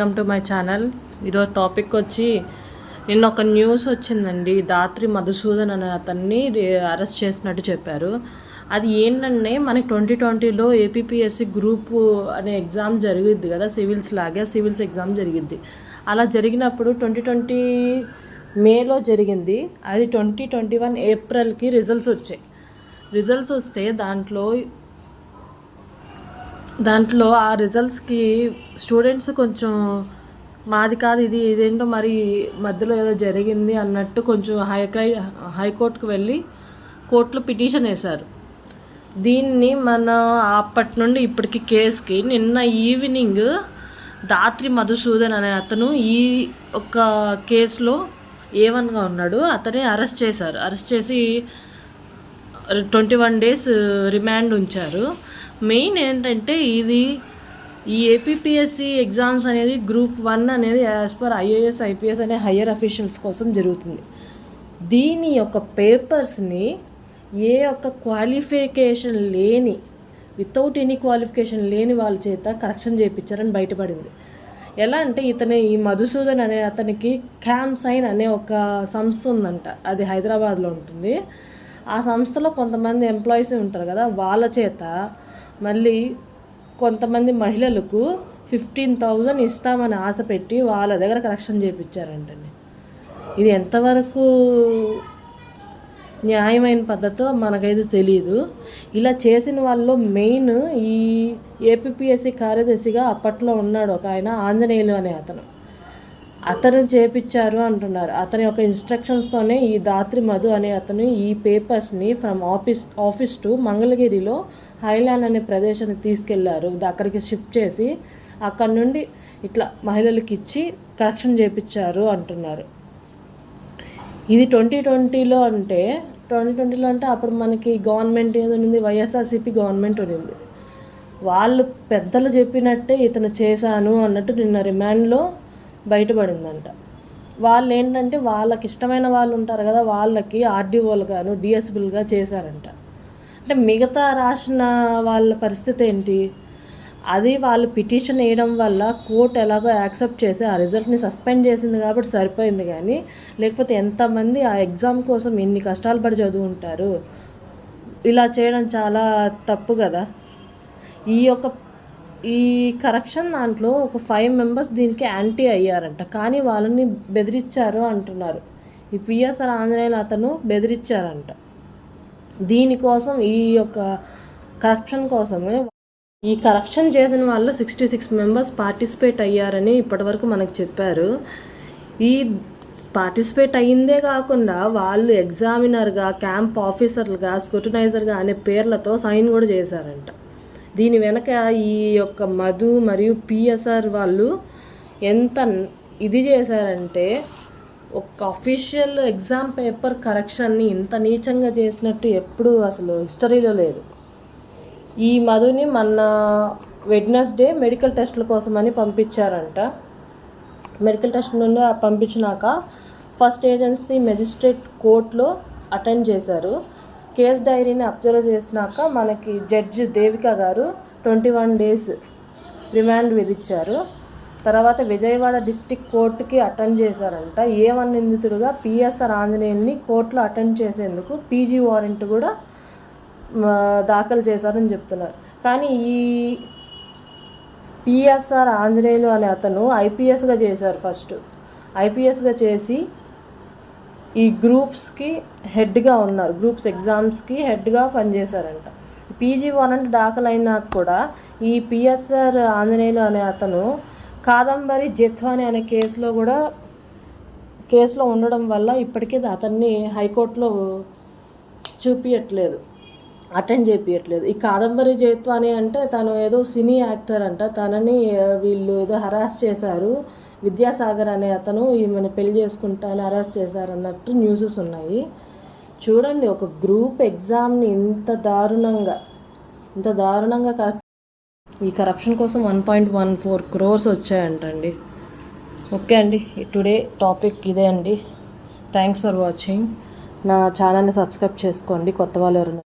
Welcome to my channel. ఈరోజు topic వచ్చి నిన్న ఒక న్యూస్ వచ్చిందండి. దాత్రి మధుసూదన్ అనే అతన్ని అరెస్ట్ చేసినట్టు చెప్పారు. అది ఏంటంటే మనకి ట్వంటీ ట్వంటీలో ఏపీపీఎస్సి గ్రూప్ అనే ఎగ్జామ్ జరిగిద్ది కదా సివిల్స్ లాగే సివిల్స్ ఎగ్జామ్ జరిగిద్ది. అలా జరిగినప్పుడు ట్వంటీ ట్వంటీ మేలో జరిగింది. అది ట్వంటీ ట్వంటీ వన్ ఏప్రిల్కి రిజల్ట్స్ వచ్చాయి. రిజల్ట్స్ వస్తే దాంట్లో దాంట్లో ఆ రిజల్ట్స్కి స్టూడెంట్స్ కొంచెం మాది కాదు ఇది ఇదేంటో మరి మధ్యలో ఏదో జరిగింది అన్నట్టు కొంచెం హైక్రై హైకోర్టుకు వెళ్ళి కోర్టులో పిటిషన్ వేశారు. దీన్ని మన అప్పటి నుండి ఇప్పటికి కేసుకి నిన్న ఈవినింగ్ దాత్రి మధుసూదన్ అనే అతను ఈ ఒక కేసులో ఏవన్గా ఉన్నాడు. అతనే అరెస్ట్ చేశారు. అరెస్ట్ చేసి ట్వంటీ వన్ డేస్ రిమాండ్ ఉంచారు. మెయిన్ ఏంటంటే ఇది ఈ ఏపీపీఎస్సి ఎగ్జామ్స్ అనేది గ్రూప్ వన్ అనేది యాజ్ పర్ ఐఏఎస్ ఐపీఎస్ అనే హయ్యర్ అఫీషియల్స్ కోసం జరుగుతుంది. దీని యొక్క పేపర్స్ని ఏ యొక్క క్వాలిఫికేషన్ లేని వితౌట్ ఎనీ క్వాలిఫికేషన్ లేని వాళ్ళ చేత కరెక్షన్ చేయించారని బయటపడింది. ఎలా అంటే ఇతని ఈ మధుసూదన్ అనే అతనికి క్యామ్ సైన్ అనే ఒక సంస్థ ఉందంట. అది హైదరాబాద్లో ఉంటుంది. ఆ సంస్థలో కొంతమంది ఎంప్లాయీస్ ఉంటారు కదా వాళ్ళ చేత మళ్ళీ కొంతమంది మహిళలకు ఫిఫ్టీన్ థౌజండ్ ఇస్తామని ఆశ పెట్టి వాళ్ళ దగ్గర కరెక్షన్ చేయించారంటండి ఇది ఎంతవరకు న్యాయమైన పద్ధతో మనకైతే తెలియదు ఇలా చేసిన వాళ్ళు మెయిన్ ఈ ఏపీఎస్సి కార్యదర్శిగా అప్పట్లో ఉన్నాడు ఒక ఆయన ఆంజనేయులు అనే అతను. అతను చేపించారు అంటున్నారు. అతని యొక్క ఇన్స్ట్రక్షన్స్తోనే ఈ దాత్రి మధు అనే అతను ఈ పేపర్స్ని ఫ్రమ్ ఆఫీస్ ఆఫీస్ టు మంగళగిరిలో హైలాండ్ అనే ప్రదేశానికి తీసుకెళ్ళారు. అక్కడికి షిఫ్ట్ చేసి అక్కడ నుండి ఇట్లా మహిళలకు ఇచ్చి కరెక్షన్ చేపించారు అంటున్నారు. ఇది ట్వంటీ ట్వంటీలో అంటే ట్వంటీ ట్వంటీలో అంటే అప్పుడు మనకి గవర్నమెంట్ ఏది ఉంది వైఎస్ఆర్సీపీ గవర్నమెంట్ ఉంది. వాళ్ళు పెద్దలు చెప్పినట్టే ఇతను చేశాను అన్నట్టు నిన్న రిమాండ్లో బయటపడిందంట. వాళ్ళు ఏంటంటే వాళ్ళకి ఇష్టమైన వాళ్ళు ఉంటారు కదా వాళ్ళకి ఆర్డీఓలు గాను డిఎస్బుల్గా చేశారంట. అంటే మిగతా రాసిన వాళ్ళ పరిస్థితి ఏంటి? అది వాళ్ళు పిటిషన్ వేయడం వల్ల కోర్టు ఎలాగో యాక్సెప్ట్ చేసి ఆ రిజల్ట్ని సస్పెండ్ చేసింది కాబట్టి సరిపోయింది కానీ లేకపోతే ఎంతమంది ఆ ఎగ్జామ్ కోసం ఎన్ని కష్టాలు పడి చదువుంటారు? ఇలా చేయడం చాలా తప్పు కదా. ఈ యొక్క ఈ కరెక్షన్ దాంట్లో ఒక ఫైవ్ మెంబర్స్ దీనికి యాంటీ అయ్యారంట. కానీ వాళ్ళని బెదిరించారు అంటున్నారు. ఈ పిఎస్ఆర్ ఆంజనేయులు అతను బెదిరించారంట దీనికోసం ఈ యొక్క కరప్షన్ కోసమే ఈ కరప్షన్ చేసిన వాళ్ళు సిక్స్టీ సిక్స్ మెంబర్స్ పార్టిసిపేట్ అయ్యారని ఇప్పటివరకు మనకు చెప్పారు. ఈ పార్టిసిపేట్ అయ్యిందే కాకుండా వాళ్ళు ఎగ్జామినర్గా క్యాంప్ ఆఫీసర్లుగా స్క్రూటనైజర్గా అనే పేర్లతో సైన్ కూడా చేశారంట. దీని వెనక ఈ యొక్క మధు మరియు పిఎస్ఆర్ వాళ్ళు ఎంత ఇది చేశారంటే ఒక అఫీషియల్ ఎగ్జామ్ పేపర్ కరెక్షన్ని ఇంత నీచంగా చేసినట్టు ఎప్పుడు అసలు హిస్టరీలో లేదు. ఈ మధుని మన వెడ్నెస్డే మెడికల్ టెస్టుల కోసమని పంపించారంట. మెడికల్ టెస్ట్ నుండి పంపించినాక ఫస్ట్ ఏజెన్సీ మెజిస్ట్రేట్ కోర్టులో అటెండ్ చేశారు. కేస్ డైరీని అబ్జర్వ్ చేసినాక మనకి జడ్జి దేవిక గారు ట్వంటీ వన్ డేస్ రిమాండ్ విధించారు తర్వాత విజయవాడ డిస్టిక్ కోర్టుకి అటెండ్ చేశారంట. ఏ వన్ నిందితుడుగా పిఎస్ఆర్ ఆంజనేయుల్ని కోర్టులో అటెండ్ చేసేందుకు పీజీ వారెంట్ కూడా దాఖలు చేశారని చెప్తున్నారు. కానీ ఈ పిఎస్ఆర్ ఆంజనేయులు అనే అతను ఐపీఎస్గా చేశారు ఫస్ట్. ఐపీఎస్గా చేసి ఈ గ్రూప్స్కి హెడ్గా ఉన్నారు. గ్రూప్స్ ఎగ్జామ్స్కి హెడ్గా పనిచేశారంట. పీజీ వన్ అంటే దాఖలైనా కూడా ఈ పిఎస్ఆర్ ఆంజనేయులు అనే అతను కాదంబరి జెత్వాని అనే కేసులో కూడా కేసులో ఉండడం వల్ల ఇప్పటికీ అతన్ని హైకోర్టులో చూపించట్లేదు అటెండ్ చేపించట్లేదు ఈ కాదంబరి జైత్వాని అంటే తను ఏదో సినీ యాక్టర్ అంట. తనని వీళ్ళు ఏదో హరాస్ చేశారు. విద్యాసాగర్ అనే అతను ఈమెను పెళ్ళి చేసుకుంటాను అరెస్ట్ చేశారన్నట్టు న్యూసెస్ ఉన్నాయి. చూడండి ఒక గ్రూప్ ఎగ్జామ్ని ఇంత దారుణంగా ఇంత దారుణంగా కరెక్ట్ ఈ కరప్షన్ కోసం one point one four crores వచ్చాయంటండి. Okay అండి టుడే టాపిక్ ఇదే అండి. Thanks for watching. నా ఛానల్ని సబ్స్క్రైబ్ చేసుకోండి కొత్త వాళ్ళు ఎవరు